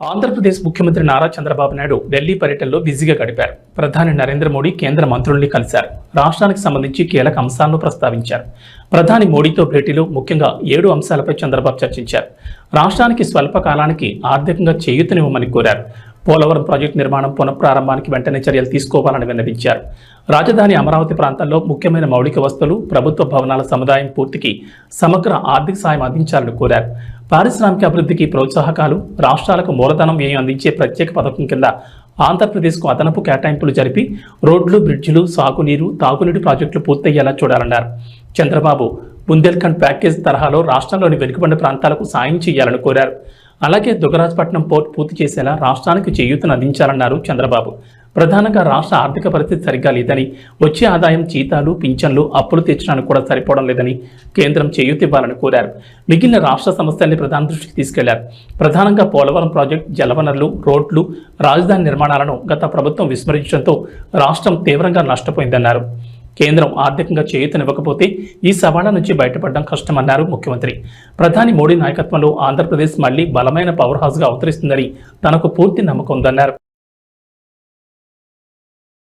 ఆంధ్రప్రదేశ్ ముఖ్యమంత్రి నారా చంద్రబాబు నాయుడు ఢిల్లీ పర్యటనలో బిజీగా గడిపారు. ప్రధాని నరేంద్ర మోడీ కేంద్ర మంత్రుల్ని కలిశారు. రాష్ట్రానికి సంబంధించి కీలక అంశాలను ప్రస్తావించారు. ప్రధాని మోడీతో భేటీలో ముఖ్యంగా ఏడు అంశాలపై చంద్రబాబు చర్చించారు. రాష్ట్రానికి స్వల్ప కాలానికి ఆర్థికంగా చేయూతనివ్వమని కోరారు. పోలవరం ప్రాజెక్టు నిర్మాణం పునఃప్రారంభానికి వెంటనే చర్యలు తీసుకోవాలని విన్నవించారు. రాజధాని అమరావతి ప్రాంతంలో ముఖ్యమైన మౌలిక వస్తువులు ప్రభుత్వ భవనాల సముదాయం పూర్తికి సమగ్ర ఆర్థిక సాయం అందించాలని కోరారు. పారిశ్రామిక అభివృద్ధికి ప్రోత్సాహకాలు రాష్ట్రాలకు మూలధనం వ్యయం అందించే ప్రత్యేక పథకం కింద ఆంధ్రప్రదేశ్కు అదనపు కేటాయింపులు జరిపి రోడ్లు బ్రిడ్జిలు సాగునీరు తాగునీటి ప్రాజెక్టులు పూర్తయ్యేలా చూడాలన్నారు. చంద్రబాబు బుందేల్ఖండ్ ప్యాకేజ్ తరహాలో రాష్ట్రంలోని వెనుకబడిన ప్రాంతాలకు సాయం చేయాలని కోరారు. అలాగే దుగరాజపట్నం పోర్ట్ పూర్తి చేసేలా రాష్ట్రానికి చేయూతను అందించాలన్నారు చంద్రబాబు. ప్రధానంగా రాష్ట్ర ఆర్థిక పరిస్థితి సరిగ్గా లేదని వచ్చే ఆదాయం జీతాలు పింఛన్లు అప్పులు తీర్చడానికి కూడా సరిపోవడం లేదని కేంద్రం చేయూతివ్వాలని కోరారు. మిగిలిన రాష్ట్ర సమస్యల్ని ప్రధాన దృష్టికి తీసుకెళ్ళారు. ప్రధానంగా పోలవరం ప్రాజెక్టు జలవనరులు రోడ్లు రాజధాని నిర్మాణాలను గత ప్రభుత్వం విస్మరించడంతో రాష్ట్రం తీవ్రంగా నష్టపోయిందన్నారు. కేంద్రం ఆర్థికంగా చేయూతనివ్వకపోతే ఈ సవాళ్ళ నుంచి బయటపడడం కష్టమన్నారు ముఖ్యమంత్రి. ప్రధాని మోడీ నాయకత్వంలో ఆంధ్రప్రదేశ్ మళ్ళీ బలమైన పవర్ హౌస్గా అవతరిస్తుందని తనకు పూర్తి నమ్మకం ఉందన్నారు.